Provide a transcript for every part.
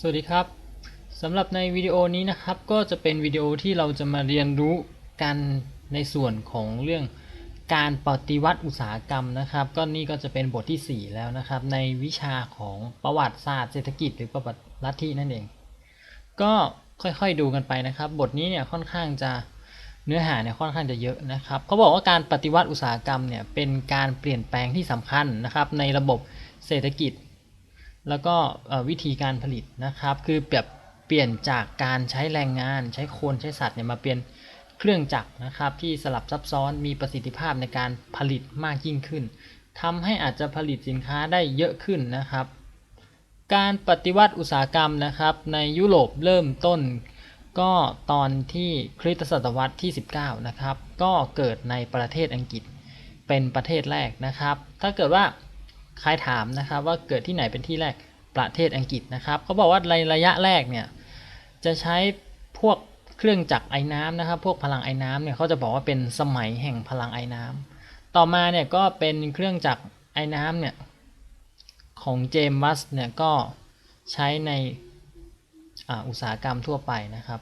สวัสดีครับสำหรับในวิดีโอนี้นะครับ ก็จะเป็นวิดีโอที่เราจะมาเรียนรู้กันในส่วนของเรื่องการปฏิวัติอุตสาหกรรมนะครับ ก็นี่ก็จะเป็นบทที่ 4 แล้วนะครับ ในวิชาของประวัติศาสตร์เศรษฐกิจหรือประวัติลัทธินั่นเอง ก็ค่อยๆดูกันไปนะครับ บทนี้เนี่ยค่อนข้างจะเนื้อหาเนี่ยค่อนข้างจะเยอะนะครับเขาบอกว่าการปฏิวัติอุตสาหกรรมเนี่ยเป็นการเปลี่ยนแปลงที่สำคัญนะครับ ในระบบเศรษฐกิจ แล้วก็วิธีการผลิตนะครับ คือแบบเปลี่ยนจากการใช้แรงงาน ใช้คนใช้สัตว์เนี่ยมาเป็นเครื่องจักรนะครับ ที่สลับซับซ้อนมีประสิทธิภาพในการผลิตมากยิ่งขึ้นทำให้อาจจะผลิตสินค้าได้เยอะขึ้นนะครับ การปฏิวัติอุตสาหกรรมนะครับ ในยุโรปเริ่มต้น ก็ตอนที่คริสตศตวรรษที่ 19 นะครับ ก็เกิดในประเทศอังกฤษเป็นประเทศแรกนะครับ ถ้าเกิดว่า ใครถามนะครับว่าเกิดที่ไหนเป็นที่แรกประเทศอังกฤษนะครับเขาบอกว่าในระยะแรกเนี่ยจะใช้พวกเครื่องจักรไอ้น้ำนะครับ พวกพลังไอ้น้ำเนี่ยเขาจะบอกว่าเป็นสมัยแห่งพลังไอ้น้ำต่อมาเนี่ยก็เป็นเครื่องจักรไอ้น้ำเนี่ยของเจมส์วัสเนี่ยก็ใช้ในออุตสาหกรรมทั่วไปนะครับ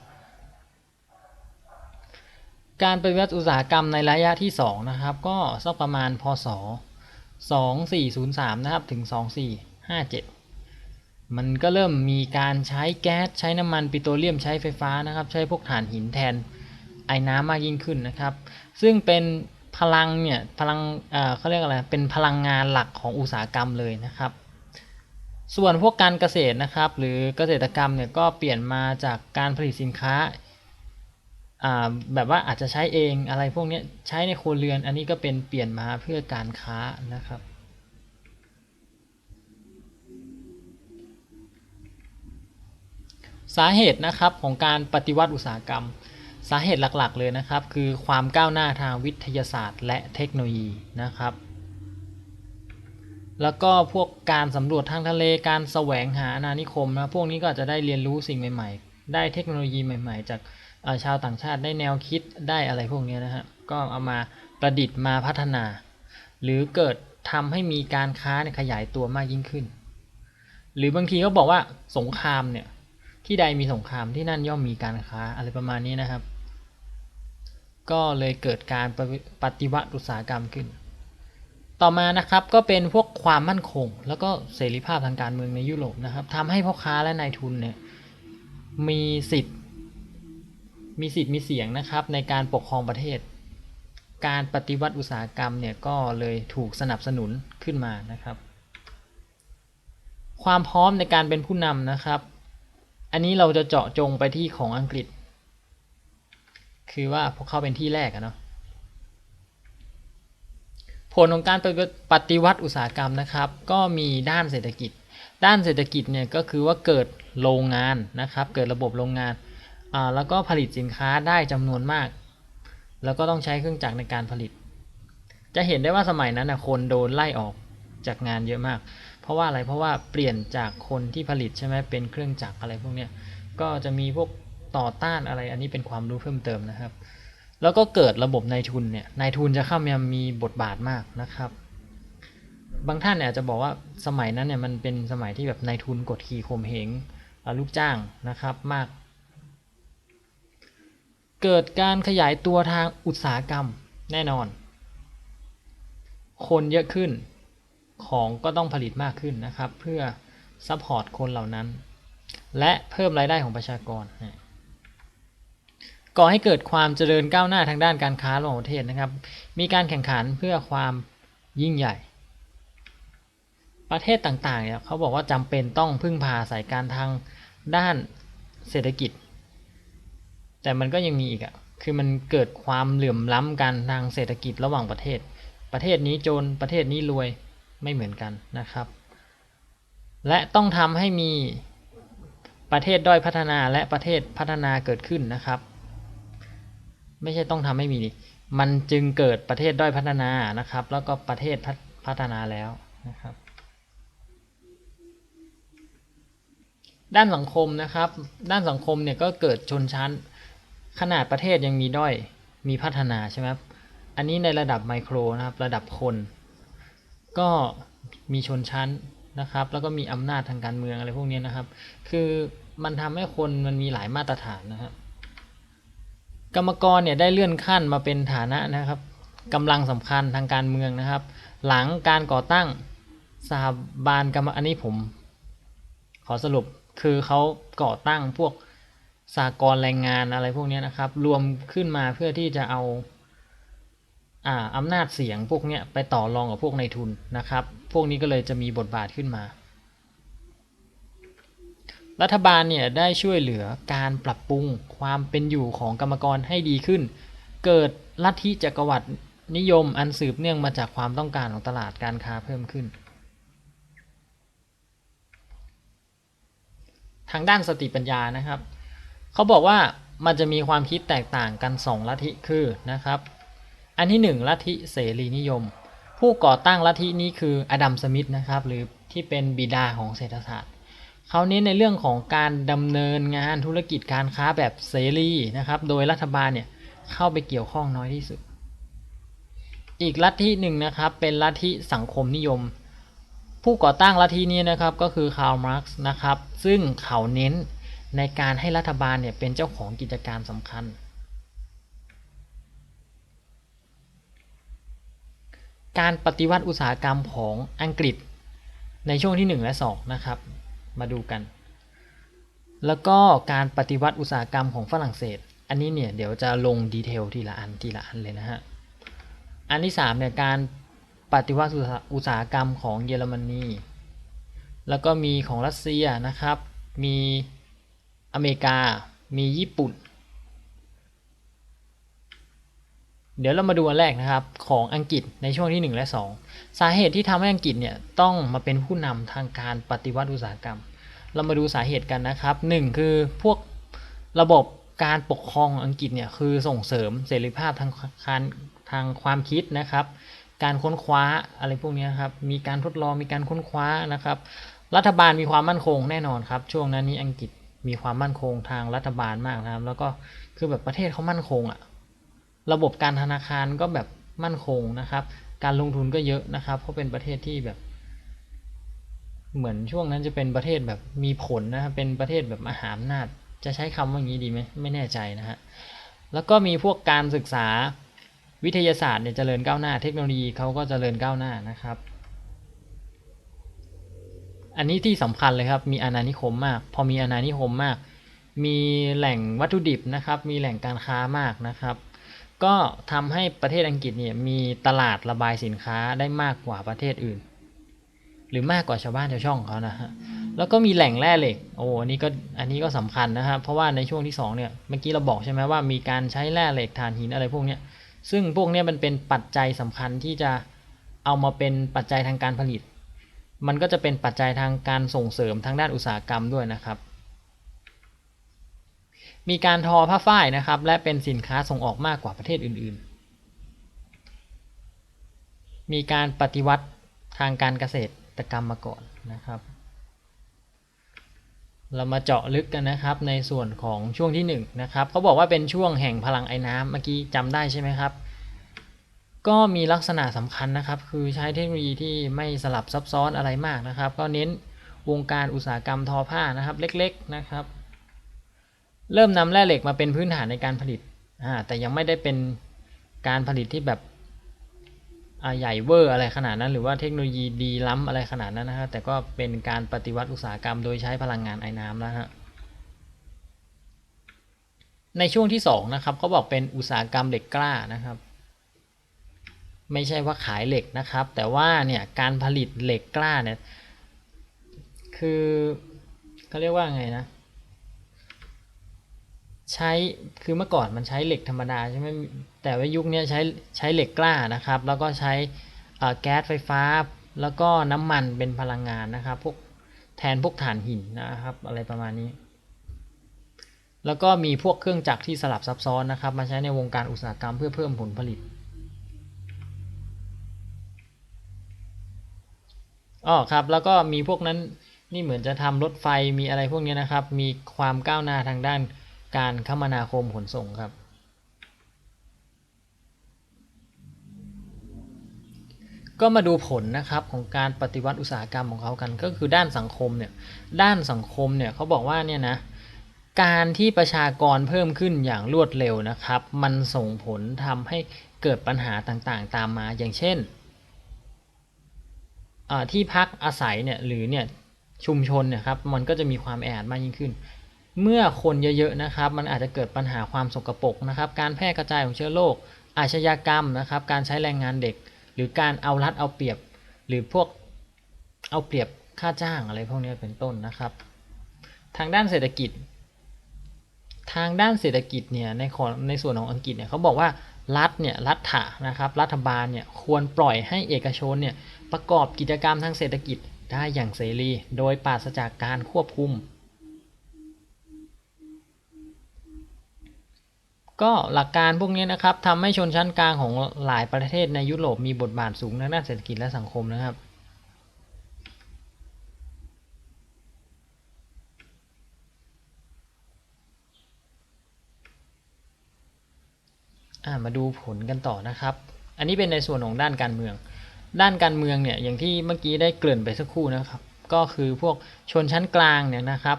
การปฏิวัติอุตสาหกรรมในระยะที่สองนะครับก็สักประมาณพศ 2403 นะครับ ถึง 2457 มันก็เริ่มมีการใช้แก๊ส ใช้น้ำมันปิโตรเลียมใช้ไฟฟ้านะครับ ใช้พวกถ่านหินแทนไอ้น้ำมากยิ่งขึ้นนะครับ ซึ่งเป็นพลังเนี่ย พลังเอ่อเขาเรียกอะไร เป็นพลังงานหลักของอุตสาหกรรมเลยนะครับ ส่วนพวกการเกษตรนะครับ หรือเกษตรกรรมเนี่ยก็เปลี่ยนมาจากการผลิตสินค้าอ่า แบบว่าอาจจะใช้เองอะไรพวกนี้ใช้ในครัวเรือน อันนี้ก็เป็นเปลี่ยนมาเพื่อการค้านะครับ สาเหตุนะครับของการปฏิวัติอุตสาหกรรม สาเหตุหลักๆเลยนะครับ คือความก้าวหน้าทางวิทยาศาสตร์ และเทคโนโลยีนะครับแล้วก็พวกการสำรวจทางทะเล การแสวงหาอาณานิคมนะ พวกนี้ก็จะได้เรียนรู้สิ่งใหม่ ๆ ได้เทคโนโลยีใหม่ ๆ จาก ชาวต่างชาติได้แนวคิดได้อะไรพวกนี้นะฮะก็เอามาประดิษฐ์มาพัฒนา หรือเกิดทำให้มีการค้าเนี่ยขยายตัวมากยิ่งขึ้น หรือบางทีก็บอกว่าสงครามเนี่ยที่ใดมีสงครามที่นั่นย่อมมีการค้าอะไรประมาณนี้นะครับ ก็เลยเกิดการปฏิปฏิวัติอุตสาหกรรมขึ้น ต่อมานะครับก็เป็นพวกความมั่นคง แล้วก็เสรีภาพทางการเมืองในยุโรปนะครับทำให้พ่อค้าและนายทุนเนี่ยมีสิทธิ์ มีสิทธิ์มีเสียงนะครับในการปกครองประเทศ การปฏิวัติอุตสาหกรรมเนี่ยก็เลยถูกสนับสนุนขึ้นมานะครับ ความพร้อมในการเป็นผู้นำนะครับ อันนี้เราจะเจาะจงไปที่ของอังกฤษ คือว่าพวกเขาเป็นที่แรกอะเนาะผลของการปฏิวัติอุตสาหกรรมนะครับ ก็มีด้านเศรษฐกิจ ด้านเศรษฐกิจเนี่ยก็คือว่าเกิดโรงงานนะครับ เกิดระบบโรงงาน แล้วก็ผลิตสินค้าได้จำนวนมาก แล้วก็ต้องใช้เครื่องจักรในการผลิต จะเห็นได้ว่าสมัยนั้นนะคนโดนไล่ออกจากงานเยอะมาก เพราะว่าอะไร เพราะว่าเปลี่ยนจากคนที่ผลิตใช่ไหมเป็นเครื่องจักรอะไรพวกเนี้ย ก็จะมีพวกต่อต้านอะไร อันนี้เป็นความรู้เพิ่มเติมนะครับ แล้วก็เกิดระบบนายทุนเนี่ย นายทุนจะเข้ามามีบทบาทมากนะครับ บางท่านเนี่ยอาจจะบอกว่าสมัยนั้นเนี่ยมันเป็นสมัยที่แบบนายทุนกดขี่ข่มเหงลูกจ้างนะครับ มาก เกิดการขยายตัวทางอุตสาหกรรมแน่นอน คนเยอะขึ้นของก็ต้องผลิตมากขึ้นนะครับ เพื่อซัพพอร์ตคนเหล่านั้น และเพิ่มรายได้ของประชากรก่อให้เกิดความเจริญก้าวหน้าทางด้านการค้าระหว่างประเทศนะครับ มีการแข่งขันเพื่อความยิ่งใหญ่ ประเทศต่างๆเนี่ยเขาบอกว่าจำเป็นต้องพึ่งพาอายการทางด้านเศรษฐกิจ แต่มันก็ยังมีอีกอะ่ะคือมันเกิดความเหลื่อมล้ำกันทางเศรษฐกิจระหว่างประเทศ ประเทศนี้จนประเทศนี้รวยไม่เหมือนกันนะครับ และต้องทำให้มีประเทศด้อยพัฒนาและประเทศพัฒนาเกิดขึ้นนะครับ ไม่ใช่ต้องทำให้มีดิมันจึงเกิดประเทศด้อยพัฒนานะครับ แล้วก็ประเทศพพัฒนาแล้วนะครับ ด้านสังคมนะครับ ด้านสังคมเนี่ยก็เกิดชนชั้น ขนาดประเทศยังมีด้อยมีพัฒนาใช่ไหมครับอันนี้ในระดับไมโครนะครับระดับคน ก็มีชนชั้นนะครับ แล้วก็มีอำนาจทางการเมืองอะไรพวกนี้นะครับ คือมันทำให้คนมันมีหลายมาตรฐานนะครับกรรมกรเนี่ยได้เลื่อนขั้นมาเป็นฐานะนะครับกำลังสำคัญทางการเมืองนะครับ หลังการก่อตั้งสหบาลกรรมอันนี้ผม ขอสรุปคือเขาก่อตั้งพวก สากลแรงงานอะไรพวกนี้นะครับ รวมขึ้นมาเพื่อที่จะเอาอ่าอำนาจเสียงพวกนี้ไปต่อรองกับพวกในายทุนนะครับ พวกนี้ก็เลยจะมีบทบาทขึ้นมา รัฐบาลเนี่ยได้ช่วยเหลือการปรับปรุงความเป็นอยู่ของกรรมกรให้ดีขึ้น เกิดลัทธิจักรวรรดินิยมอันสืบเนื่องมาจากความต้องการของตลาดการค้าเพิ่มขึ้น ทางด้านสติปัญญานะครับ เขาบอกว่ามันจะมีความคิดแตกต่างกัน 2 ลัทธิคือนะครับ อันที่ 1 ลัทธิเสรีนิยม ผู้ก่อตั้งลัทธินี้คืออดัมสมิธนะครับหรือที่เป็นบิดาของเศรษฐศาสตร์เขาเน้นในเรื่องของการดำเนินงานธุรกิจการค้าแบบเสรีนะครับ โดยรัฐบาลเนี่ยเข้าไปเกี่ยวข้องน้อยที่สุด อีกลัทธิหนึ่งนะครับเป็นลัทธิสังคมนิยม ผู้ก่อตั้งลัทธินี้นะครับก็คือคาร์ลมาร์กซ์นะครับซึ่งเขาเน้น ในการให้รัฐบาลเนี่ยเป็นเจ้าของกิจการสำคัญ การปฏิวัติอุตสาหกรรมของอังกฤษในช่วงที่ 1 และ 2 นะครับ มาดูกัน แล้วก็การปฏิวัติอุตสาหกรรมของฝรั่งเศส อันนี้เนี่ยเดี๋ยวจะลงดีเทลทีละอันทีละอันเลยนะฮะ อันที่3เนี่ยการปฏิวัติอุตสาหกรรมของเยอรมนี แล้วก็มีของรัสเซียนะครับ มี อเมริกา มีญี่ปุ่น เดี๋ยวเรามาดูอันแรกนะครับของอังกฤษในช่วงที่ 1 และ 2 สาเหตุที่ทำให้อังกฤษเนี่ยต้องมาเป็นผู้นำทางการปฏิวัติอุตสาหกรรม เรามาดูสาเหตุกันนะครับ 1 คือพวกระบบการปกครองอังกฤษเนี่ยคือส่งเสริมเสรีภาพทางการทางความคิดนะครับ การค้นคว้าอะไรพวกนี้ครับ มีการทดลองมีการค้นคว้านะครับ รัฐบาลมีความมั่นคงแน่นอนครับ ช่วงนั้นนี้อังกฤษ มีความมั่นคงทางรัฐบาลมากนะครับ แล้วก็คือแบบประเทศเขามั่นคงอะระบบการธนาคารก็แบบมั่นคงนะครับ การลงทุนก็เยอะนะครับ เพราะเป็นประเทศที่แบบ เหมือนช่วงนั้นจะเป็นประเทศแบบมีผลนะครับเป็นประเทศแบบมหาอำนาจ จะใช้คำว่าอย่างนี้ดีไหมไม่แน่ใจนะฮะแล้วก็มีพวกการศึกษาวิทยาศาสตร์เนี่ยเจริญก้าวหน้า เทคโนโลยีเขาก็เจริญก้าวหน้านะครับ อันนี้ที่สำคัญเลยครับ มีอาณานิคมมาก พอมีอาณานิคมมาก มีแหล่งวัตถุดิบนะครับ มีแหล่งการค้ามากนะครับ ก็ทำให้ประเทศอังกฤษเนี่ยมีตลาดระบายสินค้าได้มากกว่าประเทศอื่น หรือมากกว่าชาวบ้านชาวช่องเขานะฮะ แล้วก็มีแหล่งแร่เหล็ก โอ้ อันนี้ก็ อันนี้ก็สำคัญนะครับ เพราะว่าในช่วงที่2เนี่ย เมื่อกี้เราบอกใช่ไหมว่ามีการใช้แร่เหล็กถ่านหินอะไรพวกเนี้ย ซึ่งพวกนี้มันเป็นปัจจัยสำคัญที่จะเอามาเป็นปัจจัยทางการผลิต มันก็จะเป็นปัจจัยทางการส่งเสริมทางด้านอุตสาหกรรมด้วยนะครับ มีการทอผ้าฝ้ายนะครับ และเป็นสินค้าส่งออกมากกว่าประเทศอื่นๆ มีการปฏิวัติทางการเกษตรกรรมมาก่อนนะครับ เรามาเจาะลึกกันนะครับในส่วนของช่วงที่1นนะครับเขาบอกว่าเป็นช่วงแห่งพลังไอ้น้ำเมื่อกี้จำได้ใช่ไหมครับ ก็มีลักษณะสำคัญนะครับ คือใช้เทคโนโลยีที่ไม่สลับซับซ้อนอะไรมากนะครับ ก็เน้นวงการอุตสาหกรรมทอผ้านะครับ เล็กๆนะครับ เริ่มนำแร่เหล็กมาเป็นพื้นฐานในการผลิตแต่ยังไม่ได้เป็นการผลิตที่แบบใหญ่เวอร์อะไรขนาดนั้น หรือว่าเทคโนโลยีดีล้ำอะไรขนาดนั้นนะครับแต่ก็เป็นการปฏิวัติอุตสาหกรรมโดยใช้พลังงานไอ้น้ำแล้วฮะในช่วงที่2นะครับเขาบอกเป็นอุตสาหกรรมเหล็กกล้านะครับ ไม่ใช่ว่าขายเหล็กนะครับ แต่ว่าเนี่ยการผลิตเหล็กกล้าเนี่ยคือเขาเรียกว่าไงนะใช้คือเมื่อก่อนมันใช้เหล็กธรรมดาใช่ไหมแต่ว่ายุคนี้ใช้ใช้เหล็กกล้านะครับ แล้วก็ใช้แก๊สไฟฟ้า แล้วก็น้ำมันเป็นพลังงานนะครับพวกแทนพวกถ่านหินนะครับ อะไรประมาณนี้ แล้วก็มีพวกเครื่องจักรที่สลับซับซ้อนนะครับ มาใช้ในวงการอุตสาหกรรมเพื่อเพิ่มผลผลิต อ๋อครับแล้วก็มีพวกนั้นนี่เหมือนจะทำรถไฟมีอะไรพวกนี้นะครับ มีความก้าวหน้าทางด้านการคมนาคมขนส่งครับ ก็มาดูผลนะครับของการปฏิวัติอุตสาหกรรมของเขากัน ก็คือด้านสังคมเนี่ยด้านสังคมเนี่ยเขาบอกว่าเนี่ยนะการที่ประชากรเพิ่มขึ้นอย่างรวดเร็วนะครับ มันส่งผลทำให้เกิดปัญหาต่างๆ ตามมาอย่างเช่น ที่พักอาศัยเนี่ยหรือเนี่ยชุมชนเนี่ยครับมันก็จะมีความแออัดมากยิ่งขึ้น เมื่อคนเยอะๆนะครับ มันอาจจะเกิดปัญหาความสกปรกนะครับ การแพร่กระจายของเชื้อโรคอาชญากรรมนะครับ การใช้แรงงานเด็ก หรือการเอารัดเอาเปรียบ หรือพวกเอาเปรียบค่าจ้างอะไรพวกนี้เป็นต้นนะครับ ทางด้านเศรษฐกิจ ทางด้านเศรษฐกิจเนี่ยในของในส่วนของอังกฤษเนี่ยเขาบอกว่า รัฐเนี่ยรัฐะนะครับรัฐบาลเนี่ยควรปล่อยให้เอกชนเนี่ยประกอบกิจกรรมทางเศรษฐกิจได้อย่างเสรี โดยปราศจากการควบคุม ก็หลักการพวกนี้นะครับทำให้ชนชั้นกลางของหลายประเทศในยุโรปมีบทบาทสูงในด้านเศรษฐกิจและสังคมนะครับ มาดูผลกันต่อนะครับ อันนี้เป็นในส่วนของด้านการเมือง ด้านการเมืองเนี่ยอย่างที่เมื่อกี้ได้เกริ่นไปสักครู่นะครับ ก็คือพวกชนชั้นกลางเนี่ยนะครับ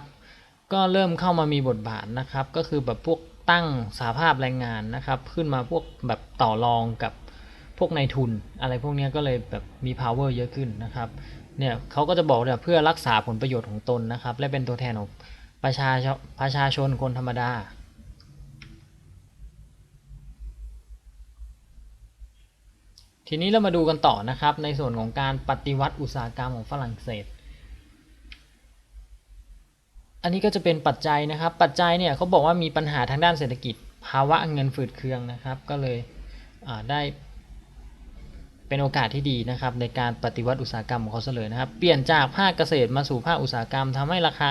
ก็เริ่มเข้ามามีบทบาทนะครับ ก็คือแบบพวกตั้งสาภาพแรงงานนะครับ ขึ้นมาพวกแบบต่อรองกับพวกนายทุน อะไรพวกนี้ก็เลยแบบมี power เยอะขึ้นนะครับเนี่ยเขาก็จะบอกเนี่ยเพื่อรักษาผลประโยชน์ของตนนะครับ และเป็นตัวแทนของประชาชนประชาชนคนธรรมดา ทีนี้เรามาดูกันต่อนะครับในส่วนของการปฏิวัติอุตสาหกรรมของฝรั่งเศส อันนี้ก็จะเป็นปัจจัยนะครับ ปัจจัยเนี่ยเขาบอกว่ามีปัญหาทางด้านเศรษฐกิจ ภาวะเงินฝืดเคืองนะครับ ก็เลยได้เป็นโอกาสที่ดีนะครับในการปฏิวัติอุตสาหกรรมของเขาเลยนะครับ เปลี่ยนจากภาคเกษตรมาสู่ภาคอุตสาหกรรมทำให้ราคา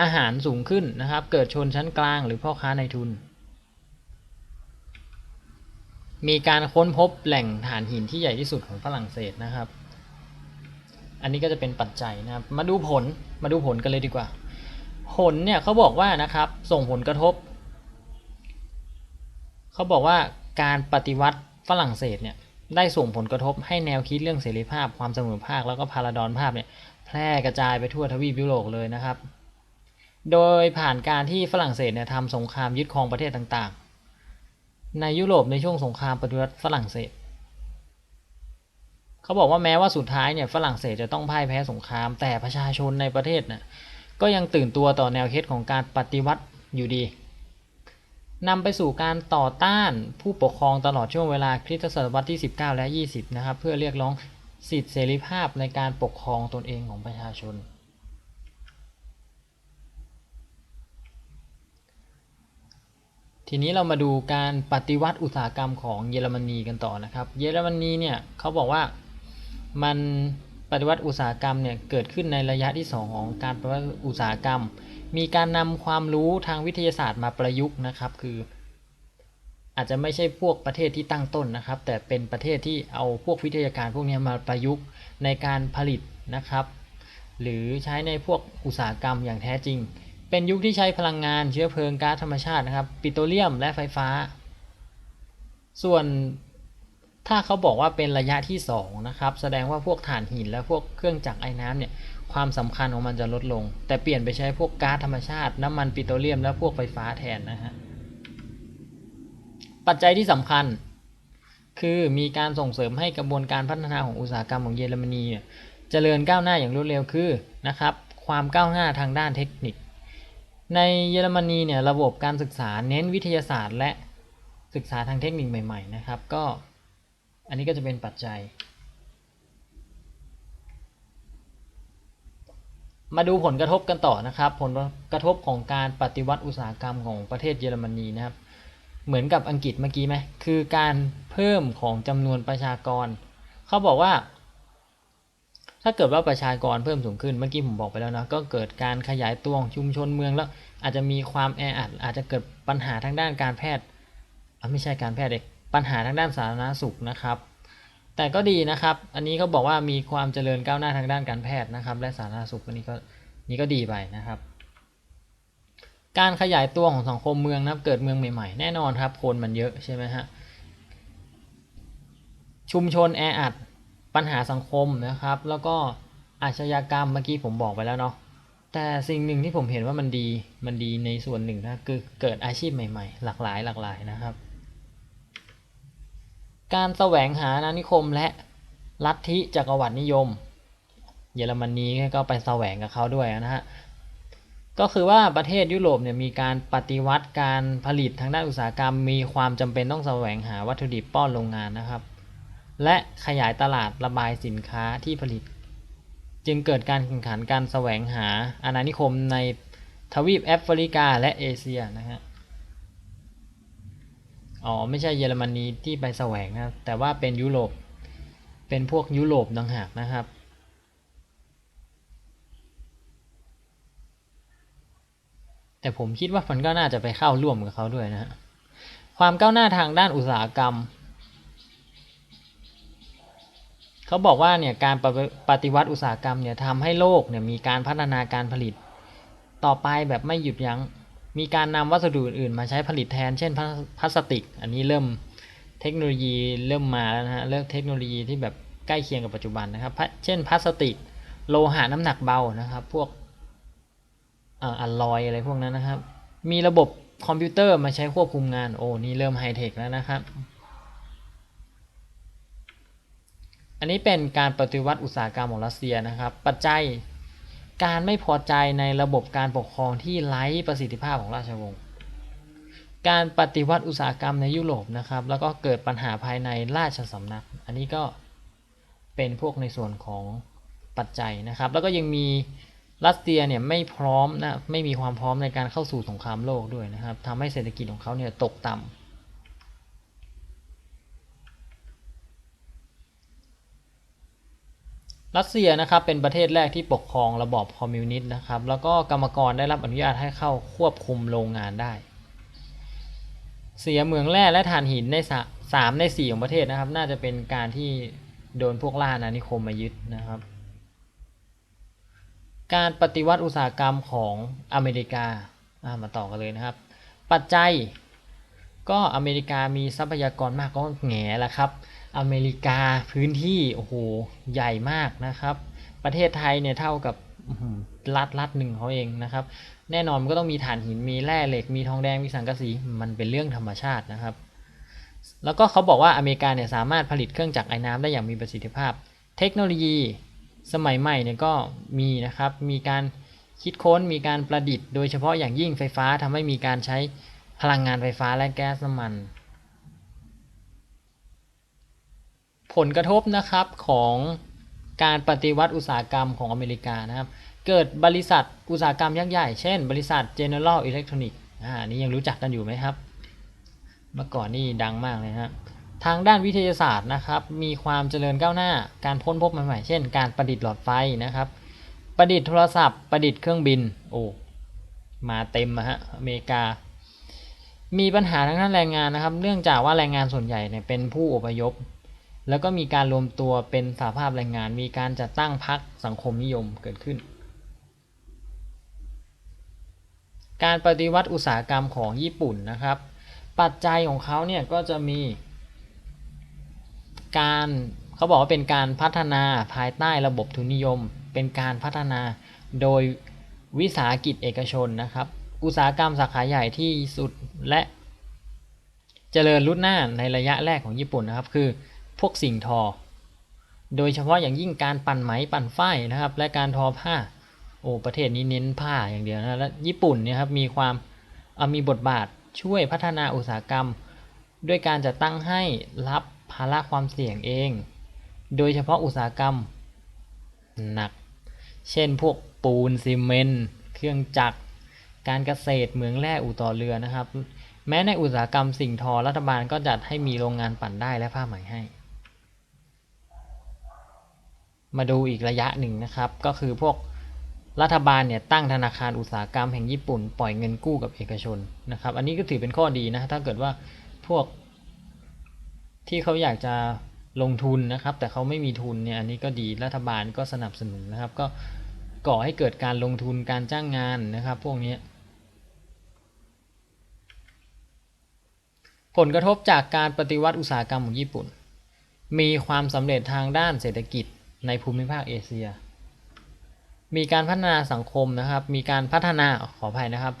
อาหารสูงขึ้นนะครับ เกิดชนชั้นกลางหรือพ่อค้าในทุน มีการค้นพบแหล่งถ่านหินที่ใหญ่ที่สุดของฝรั่งเศสนะครับ อันนี้ก็จะเป็นปัจจัยนะครับ มาดูผล มาดูผลกันเลยดีกว่า ผลเนี่ยเขาบอกว่านะครับ ส่งผลกระทบ เขาบอกว่าการปฏิวัติฝรั่งเศสเนี่ยได้ส่งผลกระทบให้แนวคิดเรื่องเสรีภาพ ความเสมอภาคแล้วก็พาราดอนภาพเนี่ยแพร่กระจายไปทั่วทวีปยุโรปเลยนะครับ โดยผ่านการที่ฝรั่งเศสเนี่ยทำสงครามยึดครองประเทศต่างๆ ในยุโรปในช่วงสงครามปฏิวัติฝรั่งเศส เขาบอกว่าแม้ว่าสุดท้ายเนี่ยฝรั่งเศสจะต้องพ่ายแพ้สงคราม แต่ประชาชนในประเทศน่ะก็ยังตื่นตัวต่อแนวคิดของการปฏิวัติอยู่ดีนำไปสู่การต่อต้านผู้ปกครองตลอดช่วงเวลาคริสตศตวรรษที่ 19 และ 20 นะครับ เพื่อเรียกร้องสิทธิเสรีภาพในการปกครองตนเองของประชาชน ทีนี้เรามาดูการปฏิวัติอุตสาหกรรมของเยอรมนีกันต่อนะครับ เยอรมนีเนี่ยเขาบอกว่ามันปฏิวัติอุตสาหกรรมเนี่ยเกิดขึ้นในระยะที่ 2 ของการปฏิวัติอุตสาหกรรม มีการนำความรู้ทางวิทยาศาสตร์มาประยุกต์นะครับ คือ อาจจะไม่ใช่พวกประเทศที่ตั้งต้นนะครับ แต่เป็นประเทศที่เอาพวกวิทยาการพวกนี้มาประยุกต์ในการผลิตนะครับ หรือใช้ในพวกอุตสาหกรรมอย่างแท้จริง เป็นยุคที่ใช้พลังงานเชื้อเพลิงก๊าซธรรมชาตินะครับปิโตรเลียมและไฟฟ้า ส่วนถ้าเขาบอกว่าเป็นระยะที่2นะครับแสดงว่าพวกถ่านหินและพวกเครื่องจักรไอ้น้ำเนี่ยความสำคัญของมันจะลดลง แต่เปลี่ยนไปใช้พวกก๊าซธรรมชาติ น้ำมันปิโตรเลียมและพวกไฟฟ้าแทนนะฮะปัจจัยที่สำคัญ คือมีการส่งเสริมให้กระบวนการพัฒนาของอุตสาหกรรมของเยอรมนีเจริญก้าวหน้าอย่างรวดเร็วคือนะครับความก้าวหน้าทางด้านเทคนิค ในเยอรมนีเนี่ยระบบการศึกษาเน้นวิทยาศาสตร์และศึกษาทางเทคนิคใหม่ ๆ นะครับ ก็อันนี้ก็จะเป็นปัจจัย มาดูผลกระทบกันต่อนะครับ ผลกระทบของการปฏิวัติอุตสาหกรรมของประเทศเยอรมนีนะครับ เหมือนกับอังกฤษเมื่อกี้ไหมคือการเพิ่มของจำนวนประชากร เขาบอกว่า ถ้าเกิดว่าประชากรเพิ่มสูงขึ้นเมื่อกี้ผมบอกไปแล้วนะก็เกิดการขยายตัวของชุมชนเมืองแล้วอาจจะมีความแออัดอาจจะเกิดปัญหาทางด้านการแพทย์ไม่ใช่การแพทย์เด็กปัญหาทางด้านสาธารณสุขนะครับ แต่ก็ดีนะครับ อันนี้เขาบอกว่ามีความเจริญก้าวหน้าทางด้านการแพทย์นะครับ และสาธารณสุขอันนี้ก็นี่ก็ดีไปนะครับ การขยายตัวของสังคมเมืองนะครับเกิดเมืองใหม่ๆ แน่นอนครับคนมันเยอะใช่ไหมฮะชุมชนแออัด ปัญหาสังคมนะครับ แล้วก็อาชญากรรมเมื่อกี้ผมบอกไปแล้วเนาะแต่สิ่งหนึ่งที่ผมเห็นว่ามันดีมันดีในส่วนหนึ่งนะคือเกิดอาชีพใหม่ๆ หลากหลายหลากหลายนะครับ การแสวงหาอาณานิคมและลัทธิจักรวรรดินิยม เยอรมนีก็ไปแสวงกับเขาด้วยนะฮะก็คือว่าประเทศยุโรปเนี่ยมีการปฏิวัติการผลิตทางด้านอุตสาหกรรม มีความจำเป็นต้องแสวงหาวัตถุดิบป้อนโรงงานนะครับ และขยายตลาดระบายสินค้าที่ผลิต จึงเกิดการแข่งขันการแสวงหาอาณานิคมในทวีปแอฟริกาและเอเชียนะฮะอ๋อไม่ใช่เยอรมนีที่ไปแสวงนะแต่ว่าเป็นยุโรปเป็นพวกยุโรปต่างหากนะครับแต่ผมคิดว่ามันก็น่าจะไปเข้าร่วมกับเขาด้วยนะฮะความก้าวหน้าทางด้านอุตสาหกรรม เขาบอกว่าเนี่ยการปฏิวัติอุตสาหกรรมเนี่ยทำให้โลกเนี่ยมีการพัฒนาการผลิต ต่อไปแบบไม่หยุดยัง้ง มีการนำวัสดุอื่นมาใช้ผลิตแทน เช่นพลาสติก อันนี้เริ่มเทคโนโลยีเริ่มมาแล้วนะฮะเริ่มเทคโนโลยีที่แบบใกล้เคียงกับปัจจุบันนะครับ เช่นพลาสติก โลหะน้ำหนักเบานะครับ พวกอ่ออะลอยอะไรพวกนั้นนะครับ มีระบบคอมพิวเตอร์มาใช้ควบคุมงาน โอ้ นี่เริ่มไฮเทคแล้วนะครับ อันนี้เป็นการปฏิวัติอุตสาหกรรมของรัสเซียนะครับ ปัจจัยการไม่พอใจในระบบการปกครองที่ไร้ประสิทธิภาพของราชวงศ์การปฏิวัติอุตสาหกรรมในยุโรปนะครับ แล้วก็เกิดปัญหาภายในราชสำนัก อันนี้ก็เป็นพวกในส่วนของปัจจัยนะครับ แล้วก็ยังมีรัสเซียเนี่ยไม่พร้อมนะไม่มีความพร้อมในการเข้าสู่สงครามโลกด้วยนะครับทำให้เศรษฐกิจของเขาเนี่ยตกต่ำ รัสเซียนะครับเป็นประเทศแรกที่ปกครองระบอบคอมมิวนิสต์นะครับ แล้วก็กรรมกรได้รับอนุญาตให้เข้าควบคุมโรงงานได้ เสียเมืองแร่และถ่านหินในสาสามในสี่ของประเทศนะครับ น่าจะเป็นการที่โดนพวกล่าอานิคมมายึดนะครับ การปฏิวัติอุตสาหกรรมของอเมริกาามาต่อกันเลยนะครับ ปัจจัยก็อเมริกามีทรัพยากรมากก็แง่ละครับ อเมริกาพื้นที่โอ้โหใหญ่มากนะครับ ประเทศไทยเนี่ยเท่ากับรัฐรัฐหนึ่งเขาเองนะครับ แน่นอนมันก็ต้องมีถ่านหินมีแร่เหล็กมีทองแดงมีสังกะสีมันเป็นเรื่องธรรมชาตินะครับ แล้วก็เขาบอกว่าอเมริกาเนี่ยสามารถผลิตเครื่องจักรไอ้น้ำได้อย่างมีประสิทธิภาพ เทคโนโลยีสมัยใหม่เนี่ยก็มีนะครับมีการคิดค้นมีการประดิษฐ์โดยเฉพาะอย่างยิ่งไฟฟ้าทำให้มีการใช้พลังงานไฟฟ้าและแก๊สน้ำมัน ผลกระทบนะครับของการปฏิวัติอุตสาหกรรมของอเมริกานะครับ เกิดบริษัทอุตสาหกรรมยักษ์ใหญ่ เช่น บริษัท General Electronic อ่านี่ยังรู้จักกันอยู่ไหมครับ เมื่อก่อนนี่ดังมากเลยฮะทางด้านวิทยาศาสตร์นะครับ มีความเจริญก้าวหน้า การค้นพบใหม่ๆ เช่น การประดิษฐ์หลอดไฟนะครับ ประดิษฐ์โทรศัพท์ ประดิษฐ์เครื่องบิน โอ้ มาเต็มอะฮะ อเมริกา มีปัญหาทางด้านแรงงานนะครับ เนื่องจากว่าแรงงานส่วนใหญ่เนี่ยเป็นผู้อพยพ แล้วก็มีการรวมตัวเป็นสหภาพแรงงาน มีการจัดตั้งพรรคสังคมนิยมเกิดขึ้น การปฏิวัติอุตสาหกรรมของญี่ปุ่นนะครับ ปัจจัยของเขาเนี่ยก็จะมี การเขาบอกว่าเป็นการพัฒนาภายใต้ระบบทุนนิยม เป็นการพัฒนาโดยวิสาหกิจเอกชนนะครับ อุตสาหกรรมสาขาใหญ่ที่สุดและเจริญรุ่นหน้าในระยะแรกของญี่ปุ่นนะครับ คือ พวกสิ่งทอ โดยเฉพาะอย่างยิ่งการปั่นไหมปั่นฝ้ายนะครับ และการทอผ้า โอ้ประเทศนี้เน้นผ้าอย่างเดียวนะและญี่ปุ่นเนี่ยครับมีความมีบทบาทช่วยพัฒนาอุตสาหกรรม ด้วยการจัดตั้งให้รับภาระความเสี่ยงเอง โดยเฉพาะอุตสาหกรรมหนัก เช่นพวกปูนซีเมนต์เครื่องจักร การเกษตรเหมืองแร่อู่ต่อเรือนะครับ แม้ในอุตสาหกรรมสิ่งทอรัฐบาลก็จัดให้มีโรงงานปั่นได้และผ้าไหมให้ มาดูอีกระยะหนึ่งนะครับ ก็คือพวกรัฐบาลเนี่ยตั้งธนาคารอุตสาหกรรมแห่งญี่ปุ่น ปล่อยเงินกู้กับเอกชนนะครับ อันนี้ก็ถือเป็นข้อดีนะถ้าเกิดว่าพวกที่เขาอยากจะลงทุนนะครับ แต่เขาไม่มีทุนเนี่ยอันนี้ก็ดีรัฐบาลก็สนับสนุนนะครับ ก็ก่อให้เกิดการลงทุนการจ้างงานนะครับ พวกนี้ผลกระทบจากการปฏิวัติอุตสาหกรรมของญี่ปุ่น มีความสำเร็จทางด้านเศรษฐกิจ ในภูมิภาคเอเชีย มีการพัฒนาสังคมนะครับ มีการพัฒนาขออภัยนะครับ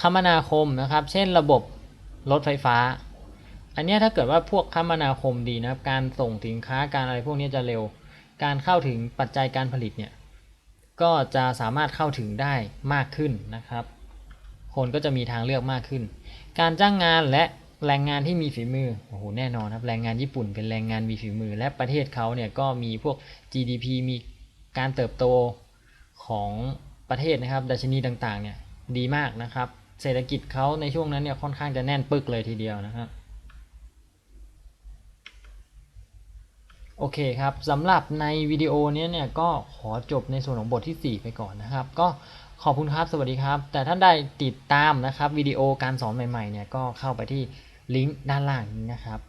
คมนาคมนะครับ เช่นระบบรถไฟฟ้า อันนี้ถ้าเกิดว่าพวกคมนาคมดีนะครับ การส่งสินค้าการอะไรพวกนี้จะเร็ว การเข้าถึงปัจจัยการผลิตเนี่ยก็จะสามารถเข้าถึงได้มากขึ้นนะครับ คนก็จะมีทางเลือกมากขึ้น การจ้างงานและ แรงงานที่มีฝีมือ โอ้โห แน่นอนครับ แรงงานญี่ปุ่นเป็นแรงงานมีฝีมือ และประเทศเขาเนี่ยก็มีพวก GDP มีการเติบโตของประเทศนะครับ ดัชนีต่างๆ เนี่ยดีมากนะครับ เศรษฐกิจเขาในช่วงนั้นเนี่ยค่อนข้างจะแน่นปึกเลยทีเดียวนะครับ โอเคครับสำหรับในวิดีโอนี้เนี่ยก็ขอจบในส่วนของบทที่ 4 ไปก่อนนะครับ ก็ขอบคุณครับ สวัสดีครับ แต่ถ้านได้ติดตามนะครับวิดีโอการสอนใหม่ๆเนี่ยก็เข้าไปที่ ลิงก์ด้านล่างนี้นะครับ